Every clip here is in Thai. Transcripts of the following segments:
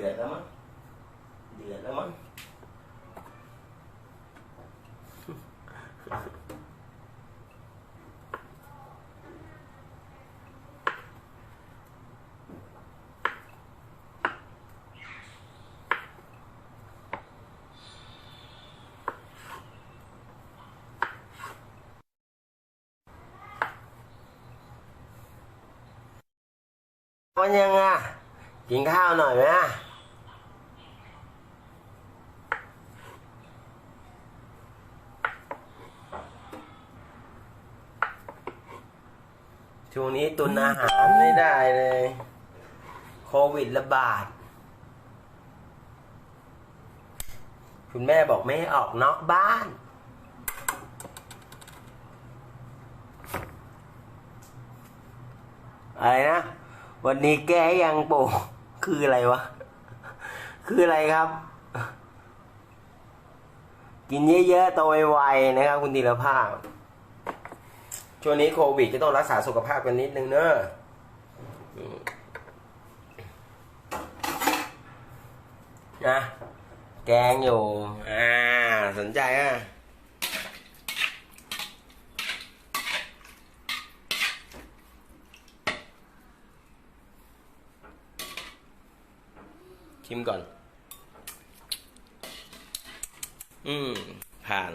ดือดแล้วมั้งเดือดแล้วมั้งมันยังอะกินข้าวหน่อยไหมอะ ช่วงนี้ตุนอาหารไม่ได้เลย โควิดระบาด คุณแม่บอกไม่ให้ออกนอกบ้าน อะไรนะ วันนี้แก้ยังปู่คืออะไรวะ คืออะไรครับ กินเยอะๆโตไวๆนะครับ คุณธีรภาพ ช่วงนี้โควิดก็ต้องรักษาสุขภาพกันนิดนึงเนอะอืมนะแกงอยู่ อ่า สนใจอะชิมก่อน อืม ผ่าน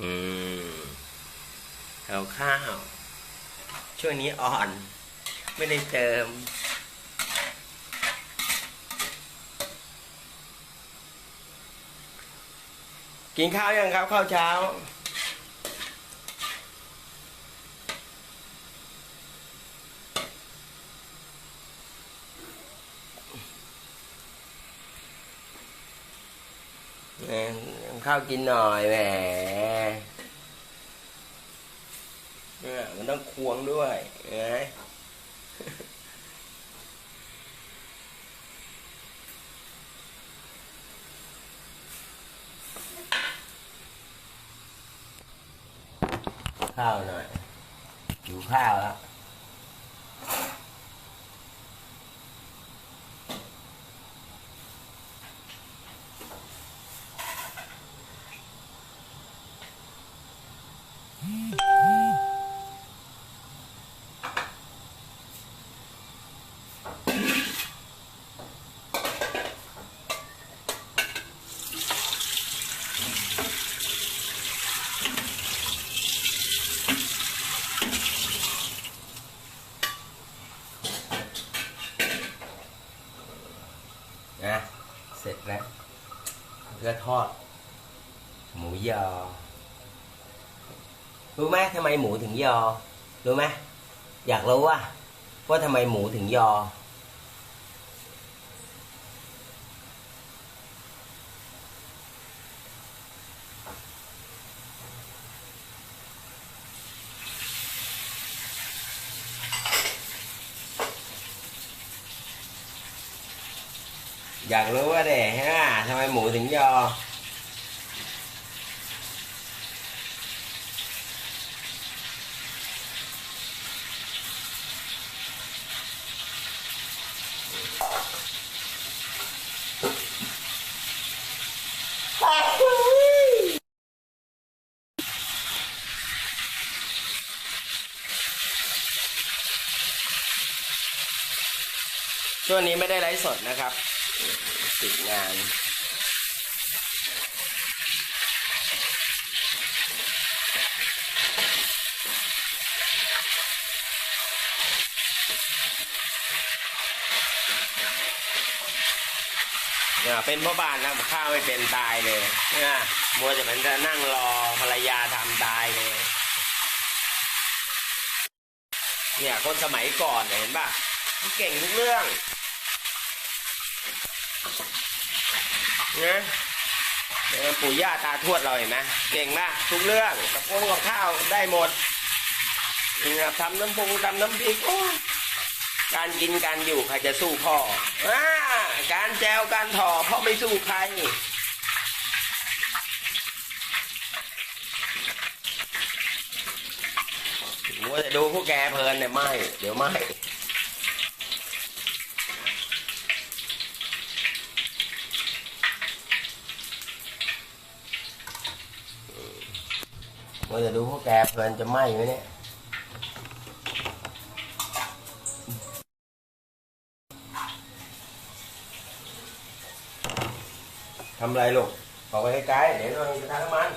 อืม เอาข้าว ช่วงนี้อ่อน ไม่ได้เติม กินข้าวยังครับ ข้าวเช้าข้าวกินหน่อยแหมเนี่ย มันต้องควงด้วยนไงข้าวหน่อยหิวข้าวแล้ว นะเสร็จแล้ว เพื่อทอด หมูยอ รู้ไหมทำไมหมูถึงยอ รู้ไหมอยากรู้ว่าว่าทำไมหมูถึงยอ อยากรู้ว่าเด็ฮะทำไมหมูถึงยอ ช่วงนี้ไม่ได้ไลฟ์สดนะครับ ติดงานเนี่ยเป็นพ่อบ้านทำข้าวไม่เป็นตายเลยเนี่ยมัวจะมันจะนั่งรอภรรยาทำตายเลย เนี่ยคนสมัยก่อนเนี่ยเห็นป่ะเก่งทุกเรื่อง นะปู่ย่าตาทวดเราเห็นไหมเก่งมากทุกเรื่องกระโปรงกับข้าวได้หมดนี่ยทำน้ำพุงทำน้ำพริกการกินการอยู่ใครจะสู้พ่ออาการแจวการถอพ่อไม่สู้ใครนมัวแต่ดูพวกแกเพลินเนี่ยไม่ เดี๋ยวไม่ มัวแต่ดูพวกแกเพลินจะไหมไหมเนี่ยทำไรลูกออกไปไกลๆเดี๋ยวโดนกระทะน้ำมัน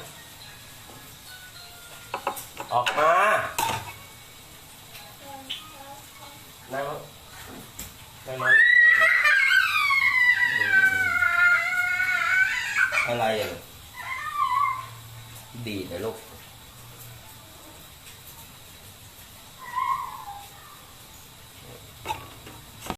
ออกมานั่งลงนั่งลงอะไรอะลูกดีดนะลูก